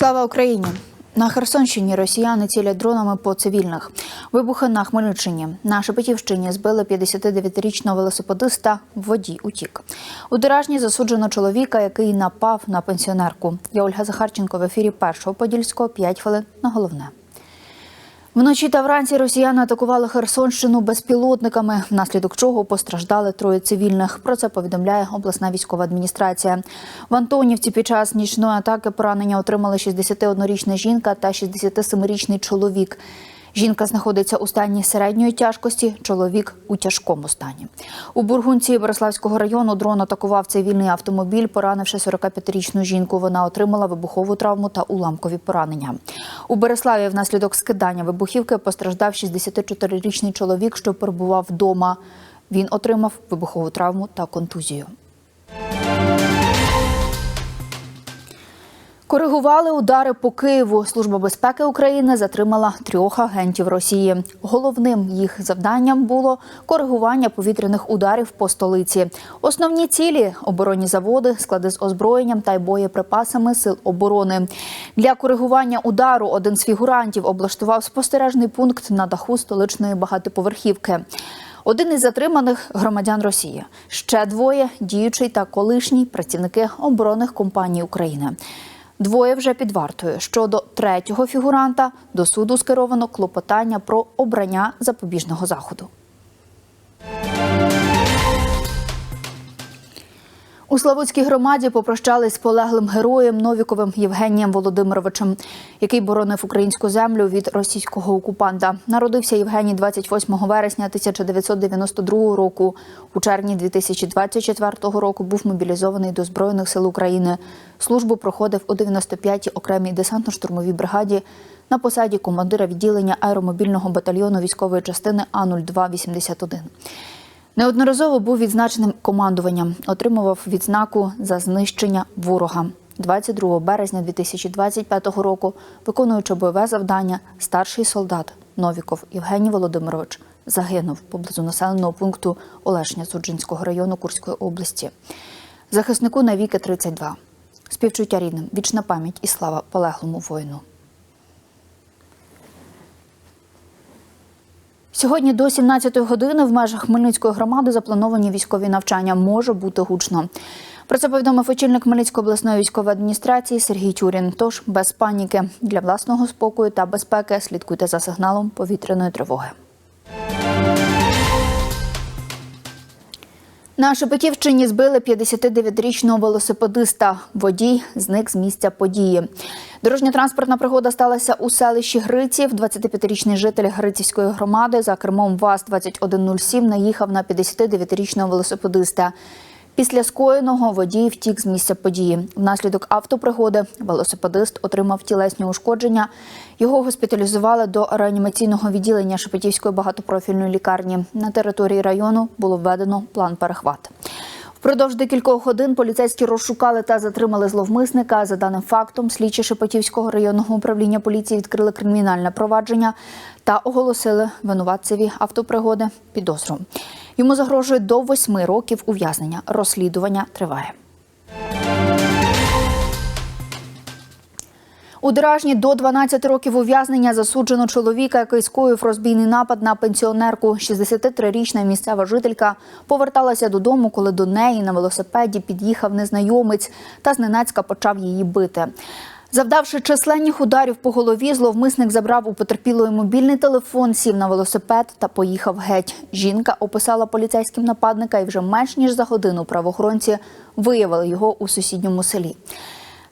Слава Україні! На Херсонщині росіяни цілять дронами по цивільних. Вибухи на Хмельниччині. На Шепетівщині збили 59-річного велосипедиста. Водій утік. У Деражні засуджено чоловіка, який напав на пенсіонерку. Я Ольга Захарченко в ефірі першого подільського 5 хвилин на головне. Вночі та вранці росіяни атакували Херсонщину безпілотниками, внаслідок чого постраждали троє цивільних. Про це повідомляє обласна військова адміністрація. В Антонівці під час нічної атаки поранення отримали 61-річна жінка та 67-річний чоловік. Жінка знаходиться у стані середньої тяжкості, чоловік у тяжкому стані. У Бургунці Бориславського району дрон атакував цивільний автомобіль, поранивши 45-річну жінку. Вона отримала вибухову травму та уламкові поранення. У Береславі внаслідок скидання вибухівки постраждав 64-річний чоловік, що перебував вдома. Він отримав вибухову травму та контузію. Коригували удари по Києву. Служба безпеки України затримала трьох агентів Росії. Головним їх завданням було коригування повітряних ударів по столиці. Основні цілі оборонні заводи, склади з озброєнням та й боєприпасами сил оборони. Для коригування удару один з фігурантів облаштував спостережний пункт на даху столичної багатоповерхівки. Один із затриманих громадян Росії. Ще двоє діючий та колишній працівники оборонних компаній України. Двоє вже під вартою. Щодо третього фігуранта до суду скеровано клопотання про обрання запобіжного заходу. У Славутській громаді попрощались з полеглим героєм Новіковим Євгенієм Володимировичем, який боронив українську землю від російського окупанта. Народився Євгеній 28 вересня 1992 року. У червні 2024 року був мобілізований до збройних сил України. Службу проходив у 95-й окремій десантно-штурмовій бригаді на посаді командира відділення аеромобільного батальйону військової частини А 0281 Неодноразово був відзначеним командуванням, отримував відзнаку за знищення ворога. 22 березня 2025 року, виконуючи бойове завдання, старший солдат Новіков Євгеній Володимирович загинув поблизу населеного пункту Олешня Суджинського району Курської області. Захиснику навіки 32. Співчуття рідним, вічна пам'ять і слава полеглому воїну. Сьогодні до 17-ї години в межах Хмельницької громади заплановані військові навчання. Може бути гучно. Про це повідомив очільник Хмельницької обласної військової адміністрації Сергій Тюрін. Тож без паніки для власного спокою та безпеки слідкуйте за сигналом повітряної тривоги. На Шепетівщині збили 59-річного велосипедиста. Водій зник з місця події. Дорожньо-транспортна пригода сталася у селищі Гриців. 25-річний житель Грицівської громади за кермом ВАЗ-2107 наїхав на 59-річного велосипедиста. Після скоєного водій втік з місця події. Внаслідок автопригоди велосипедист отримав тілесні ушкодження. Його госпіталізували до реанімаційного відділення Шепетівської багатопрофільної лікарні. На території району було введено план перехват. Впродовж декількох годин поліцейські розшукали та затримали зловмисника. За даним фактом, слідчі Шепетівського районного управління поліції відкрили кримінальне провадження та оголосили винуватцеві автопригоди підозру. Йому загрожує до восьми років ув'язнення. Розслідування триває. У Деражні до 12 років ув'язнення засуджено чоловіка, який скоїв розбійний напад на пенсіонерку. 63-річна місцева жителька поверталася додому, коли до неї на велосипеді під'їхав незнайомець та зненацька почав її бити. Завдавши численних ударів по голові, зловмисник забрав у потерпілої мобільний телефон, сів на велосипед та поїхав геть. Жінка описала поліцейським нападника, і вже менш ніж за годину правоохоронці виявили його у сусідньому селі.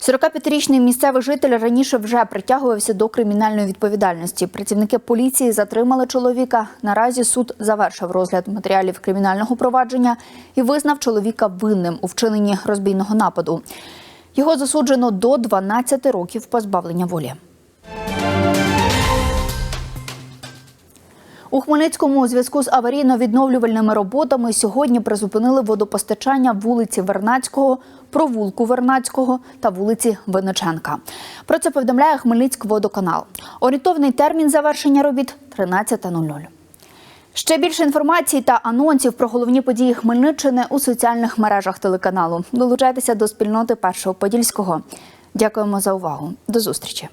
45-річний місцевий житель раніше вже притягувався до кримінальної відповідальності. Працівники поліції затримали чоловіка. Наразі суд завершив розгляд матеріалів кримінального провадження і визнав чоловіка винним у вчиненні розбійного нападу. Його засуджено до 12 років позбавлення волі. У Хмельницькому у зв'язку з аварійно-відновлювальними роботами сьогодні призупинили водопостачання вулиці Вернацького, провулку Вернацького та вулиці Винниченка. Про це повідомляє Хмельницький водоканал. Орієнтовний термін завершення робіт 13.00. Ще більше інформації та анонсів про головні події Хмельниччини у соціальних мережах телеканалу. Долучайтеся до спільноти Першого Подільського. Дякуємо за увагу. До зустрічі.